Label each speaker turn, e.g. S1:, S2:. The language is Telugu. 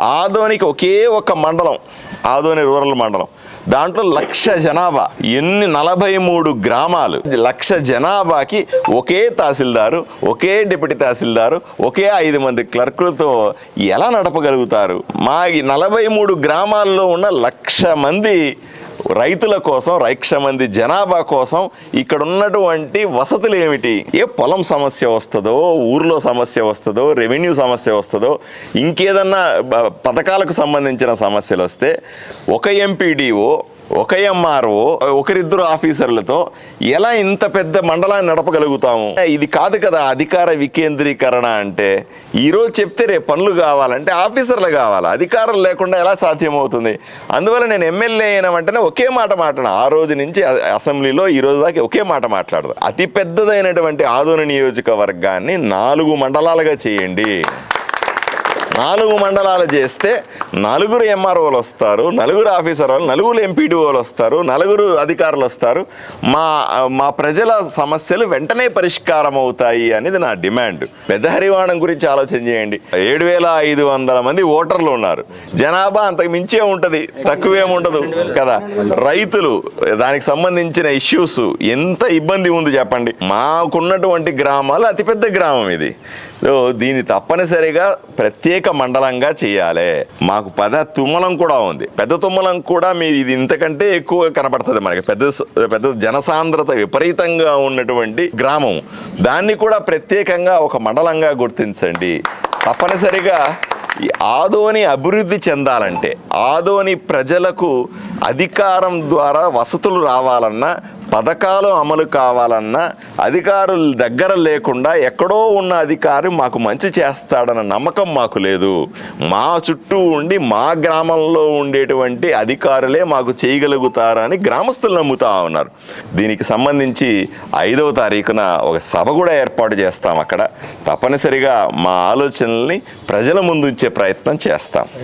S1: ఆదోనికి ఒకే ఒక మండలం ఆదోని రూరల్ మండలం. దాంట్లో లక్ష జనాభా ఎన్ని నలభై మూడు గ్రామాలు. లక్ష జనాభాకి ఒకే తహసీల్దారు ఒకే డిప్యూటీ తహసీల్దారు ఒకే ఐదు మంది క్లర్కులతో ఎలా నడపగలుగుతారు? మా నలభై మూడు గ్రామాల్లో ఉన్న లక్ష మంది రైతుల కోసం లక్ష మంది జనాభా కోసం ఇక్కడ ఉన్నటువంటి వసతులు ఏమిటి? ఏ పొలం సమస్య వస్తుందో ఊర్లో సమస్య వస్తుందో రెవెన్యూ సమస్య వస్తుందో ఇంకేదన్నా పథకాలకు సంబంధించిన సమస్యలు వస్తే ఒక ఎంపీడీఓ ఒక ఎంఆర్ఓ ఒకరిద్దరు ఆఫీసర్లతో ఎలా ఇంత పెద్ద మండలాన్ని నడపగలుగుతాము? ఇది కాదు కదా అధికార వికేంద్రీకరణ అంటే. ఈరోజు చెప్తే రేపు పనులు కావాలంటే ఆఫీసర్లు కావాలి? అధికారులు లేకుండా ఎలా సాధ్యమవుతుంది? అందువల్ల నేను ఎమ్మెల్యే అయిన వెంటనే ఒకే మాట మాట్లాడు ఆ రోజు నుంచి అసెంబ్లీలో ఈ రోజు దాకా ఒకే మాట మాట్లాడదు. అతి పెద్దదైనటువంటి ఆదోని నియోజకవర్గాన్ని నాలుగు మండలాలుగా చేయండి. నాలుగు మండలాలు చేస్తే నలుగురు ఎంఆర్ఓలు వస్తారు నలుగురు ఆఫీసర్ వాళ్ళు నలుగురు ఎంపీడీఓలు వస్తారు నలుగురు అధికారులు వస్తారు. మా మా ప్రజల సమస్యలు వెంటనే పరిష్కారం అవుతాయి అనేది నా డిమాండ్. పెద్ద హరివాణం గురించి ఆలోచన చేయండి. ఏడు వేల ఐదు వందల మంది ఓటర్లు ఉన్నారు. జనాభా అంతకు మించే ఉంటుంది తక్కువేముండదు కదా. రైతులు దానికి సంబంధించిన ఇష్యూస్ ఎంత ఇబ్బంది ఉంది చెప్పండి. మాకున్నటువంటి గ్రామాలు అతిపెద్ద గ్రామం ఇది. దీని దీన్ని తప్పనిసరిగా ప్రత్యేక ప్రత్యేక మండలంగా చేయాలి. మాకు పెద్ద తుమ్మలం కూడా ఉంది. పెద్ద తుమ్మలం కూడా మీరు ఇది ఇంతకంటే ఎక్కువ కనపడుతుంది మనకి. పెద్ద పెద్ద జనసాంద్రత విపరీతంగా ఉన్నటువంటి గ్రామం. దాన్ని కూడా ప్రత్యేకంగా ఒక మండలంగా గుర్తించండి. తప్పనిసరిగా ఈ ఆదోని అభివృద్ధి చెందాలంటే ఆదోని ప్రజలకు అధికారం ద్వారా వసతులు రావాలన్నా పథకాలు అమలు కావాలన్నా అధికారుల దగ్గర లేకుండా ఎక్కడో ఉన్న అధికారి మాకు మంచి చేస్తాడన్న నమ్మకం మాకు లేదు. మా చుట్టూ ఉండి మా గ్రామంలో ఉండేటువంటి అధికారులే మాకు చేయగలుగుతారని గ్రామస్తులు నమ్ముతా ఉన్నారు. దీనికి సంబంధించి ఐదవ తారీఖున ఒక సభ కూడా ఏర్పాటు చేస్తాం అక్కడ. తప్పనిసరిగా మా ఆలోచనల్ని ప్రజల ముందుంచే ప్రయత్నం చేస్తాం.